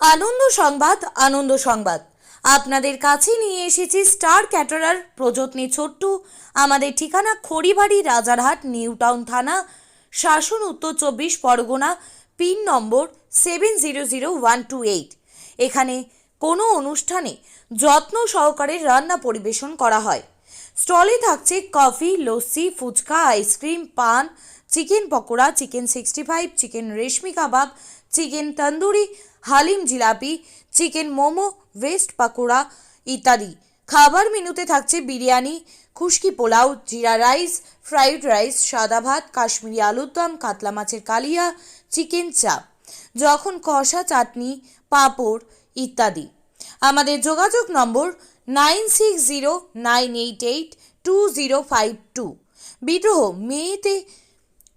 আনন্দ সংবাদ আনন্দ সংবাদ। আপনাদের কাছে নিয়ে এসেছি স্টার ক্যাটারার প্রযত্নে ছোট্টু আমাদের ঠিকানা খড়িবাড়ি, রাজারহাট নিউ টাউন থানা, Shasan Uttar Chabbish, Pargana, pin number seven zero zero one two eight. এখানে কোনো অনুষ্ঠানে যত্ন সহকারে রান্না পরিবেশন করা হয়। স্টলে থাকছে coffee, lassi, phuchka, ice cream, paan chicken pakora, chicken sixty five chicken reshmi kabab, chicken tandoori, haleem jilapi, chicken momo vest pakora ইত্যাদি। খাবার মেনুতে থাকছে বিরিয়ানি, খুশকি পোলাও, জিরা রাইস, ফ্রাইড রাইস, সাদা ভাত, কাশ্মীরি আলুর দম, কাতলা মাছের কালিয়া, চিকেন চাপ। যখন কষা চাটনি, পাঁপড় ইত্যাদি। আমাদের যোগাযোগ number nine six zero nine eight eight two zero five two বিদ্রোহ, মেয়েতে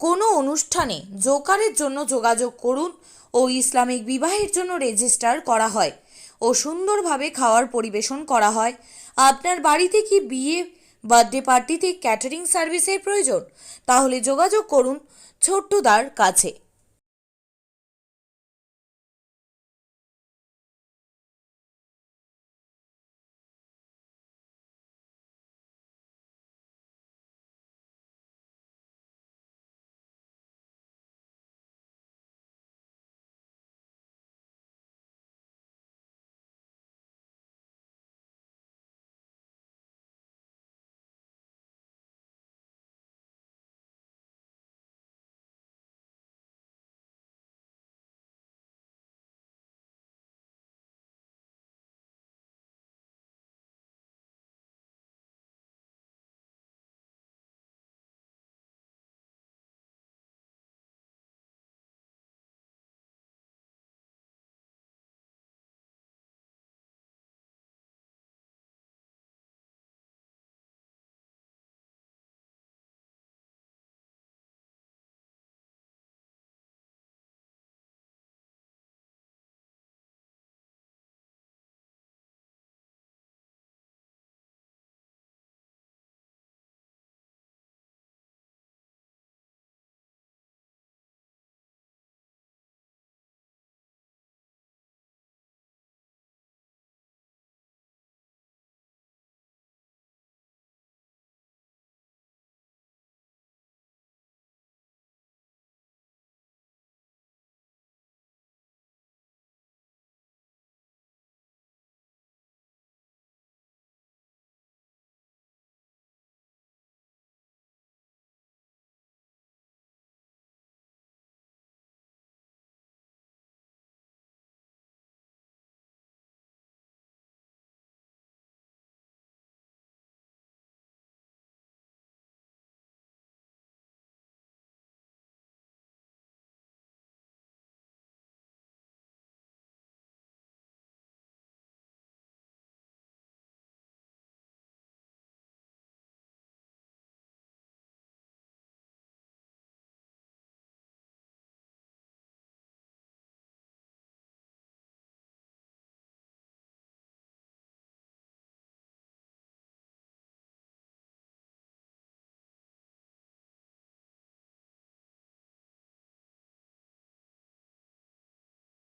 কোনো অনুষ্ঠানে জোকারের জন্য যোগাযোগ করুন ও ইসলামিক বিবাহের জন্য রেজিস্টার করা হয় ও সুন্দরভাবে খাওয়ার পরিবেশন করা হয়। আপনার বাড়িতে কি বিয়ে বার্থডে পার্টিতে ক্যাটারিং সার্ভিসের প্রয়োজন? তাহলে যোগাযোগ করুন ছোট্টদার কাছে।